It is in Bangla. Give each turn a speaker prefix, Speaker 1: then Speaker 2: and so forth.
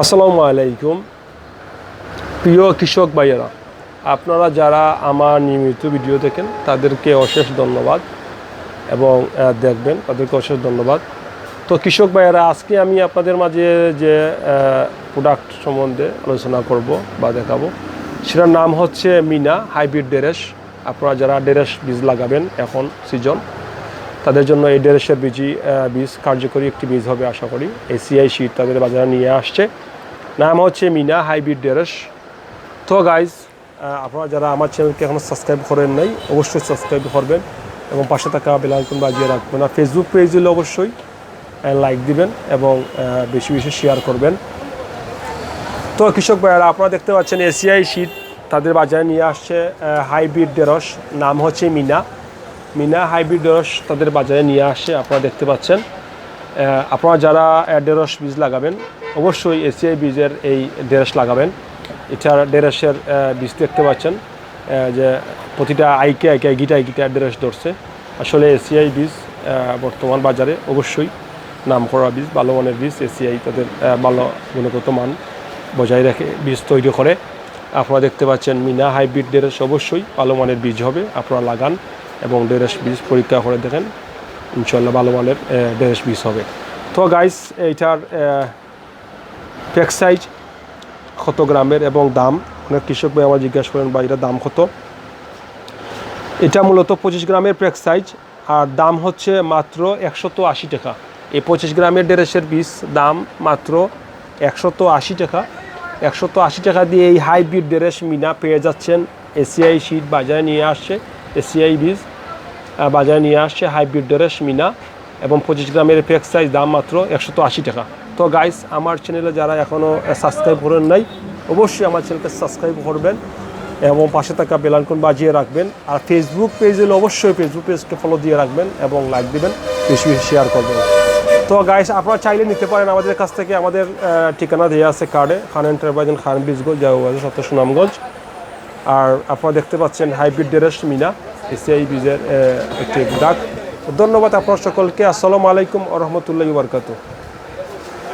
Speaker 1: আসসালামু আলাইকুম। প্রিয় কৃষক ভাইয়েরা, আপনারা যারা আমার নিয়মিত ভিডিও দেখেন, তাদেরকে অশেষ ধন্যবাদ এবং দেখবেন, তাদেরকে অশেষ ধন্যবাদ। তো কৃষক ভাইয়েরা, আজকে আমি আপনাদের মাঝে যে প্রোডাক্ট সম্বন্ধে আলোচনা করব বা দেখাবো, সেটার নাম হচ্ছে মিনা হাইব্রিড ডেরেস। আপনারা যারা ডেরেস বীজ লাগাবেন এখন সিজন তাদের জন্য এই ডেরেসের বীজই বীজ কার্যকরী একটি বীজ হবে আশা করি। এসিআই শিট তাদের বাজারে নিয়ে আসছে। নাম হচ্ছে মিনা হাইব্রিড ডেরেস তো গাইজ আপনারা যারা আমার চ্যানেলকে এখনও সাবস্ক্রাইব করেন নাই, অবশ্যই সাবস্ক্রাইব করবেন এবং পাশে থাকা বেলাইকন বাজিয়ে রাখবেন। আর ফেসবুক পেজ হলে অবশ্যই লাইক দিবেন এবং বেশি বেশি শেয়ার করবেন। তো কৃষক ভাইয়ারা, আপনারা দেখতে পাচ্ছেন এসিআই শিট তাদের বাজারে নিয়ে আসছে হাইব্রিড ডেরস নাম হচ্ছে মিনা। মিনা হাইব্রিড ডেরস তাদের বাজারে নিয়ে আসছে আপনারা দেখতে পাচ্ছেন। আপনারা যারা ডেরস বীজ লাগাবেন, অবশ্যই এসিআই বীজের এই ডেরস লাগাবেন। এটার ডেরসের বীজ দেখতে পাচ্ছেন যে প্রতিটা আইকে আইকে গিটা গিটা ডেরস ধরছে। আসলে এসিআই বীজ বর্তমান বাজারে অবশ্যই নাম করা বীজ, ভালো মানের বীজ, এসিআই তাদের ভালো গুণগত মান বজায় রেখে বীজ তৈরি করে। আপনারা দেখতে পাচ্ছেন মিনা হাইব্রিড ডেরেস অবশ্যই ভালো মানের বীজ হবে, আপনারা লাগান। এবং ডেরেস বীজ পরীক্ষা করে দেখেন। ইনশাল্লাহ ভালো মানের ডেরেস বীজ হবে। তো গাইস এইটার প্যাক সাইজ কত গ্রামের এবং দাম? অনেক কৃষক ভাই আমার জিজ্ঞাসা করেন বা এটার দাম কত? এটা মূলত পঁচিশ গ্রামের প্যাক সাইজ আর দাম হচ্ছে মাত্র একশত আশি টাকা। এই পঁচিশ গ্রামের ড্রেসের পিস দাম মাত্র একশত আশি টাকা। একশত আশি টাকা দিয়ে এই হাইব্রিড ড্রেস মিনা পেয়ে যাচ্ছেন এসিআই শিট বাজারে নিয়ে আসছে এসিআই বীজ। বাজারে নিয়ে আসছে হাইব্রিড ড্রেস মিনা এবং পঁচিশ গ্রামের প্যাক সাইজ দাম মাত্র একশত আশি টাকা। তো গাইস আমার চ্যানেলে যারা এখনও সাবস্ক্রাইব করেন নাই, অবশ্যই আমার চ্যানেলকে সাবস্ক্রাইব করবেন এবং পাশে থাকা বেলানকন বাজিয়ে রাখবেন। আর ফেসবুক পেজ হলে অবশ্যই ফেসবুক পেজকে ফলো দিয়ে রাখবেন এবং লাইক দেবেন, বেশি বেশি শেয়ার করবেন। তো গাইস আপনারা চাইলে নিতে পারেন আমাদের কাছ থেকে, আমাদের ঠিকানা দেওয়া আছে কার্ডে খান এন্টারপ্রাইজ খান বীজগঞ্জ জাহাবাজার সত্য সুনামগঞ্জ। আর আপনারা দেখতে পাচ্ছেন হাইব্রিড ডেরেস মিনা। এসিআই বীজের একটি ডাক ধন্যবাদ আপনার সকলকে। আসসালামু আলাইকুম রহমতুল্লাহ বারকাতু